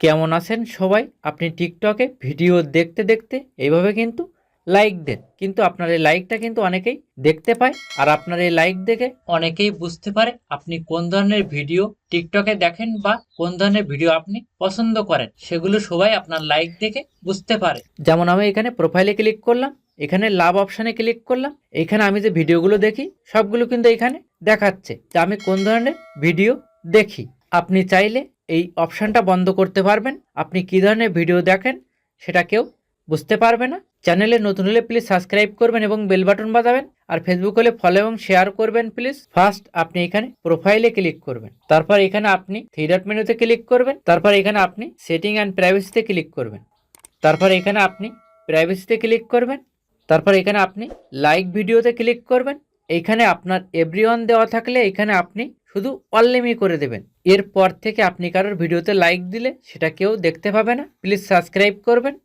কেমন আছেন সবাই? আপনি টিকটকে ভিডিও দেখতে দেখতে এইভাবে কিন্তু লাইক দেন। কিন্তু আপনার এই লাইকটা কিন্তু অনেকেই দেখতে পায় আর আপনার এই লাইক দেখে অনেকেই বুঝতে পারে আপনি কোন ধরনের ভিডিও টিকটকে দেখেন বা কোন ধরনের ভিডিও আপনি পছন্দ করেন। সেগুলো সবাই আপনার লাইক দেখে বুঝতে পারে। যেমন আমি এখানে প্রোফাইলে ক্লিক করলাম, এখানে লাভ অপশানে ক্লিক করলাম, এখানে আমি যে ভিডিওগুলো দেখি সবগুলো কিন্তু এখানে দেখাচ্ছে যে আমি কোন ধরনের ভিডিও দেখি। আপনি চাইলে এই অপশানটা বন্ধ করতে পারবেন। আপনি কী ধরনের ভিডিও দেখেন সেটা কেউ বুঝতে পারবে না। চ্যানেলে নতুন হলে প্লিজ সাবস্ক্রাইব করবেন এবং বেল বাটন বাজাবেন। আর ফেসবুক হলে ফলো এবং শেয়ার করবেন প্লিজ ফার্স্ট আপনি এখানে প্রোফাইলে ক্লিক করবেন। তারপর এখানে আপনি থ্রি ডট মেনুতে ক্লিক করবেন। তারপর এখানে আপনি সেটিং অ্যান্ড প্রাইভেসিতে ক্লিক করবেন। তারপর এখানে আপনি প্রাইভেসিতে ক্লিক করবেন। তারপর এখানে আপনি লাইক ভিডিওতে ক্লিক করবেন। এইখানে আপনার এভরিওয়ান দেওয়া থাকলে এখানে আপনি শুধু অনলিমি করে দেবেন। এরপর থেকে আপনি কারোর ভিডিওতে লাইক দিলে সেটা কেউ দেখতে পাবে না। প্লিজ সাবস্ক্রাইব করবেন।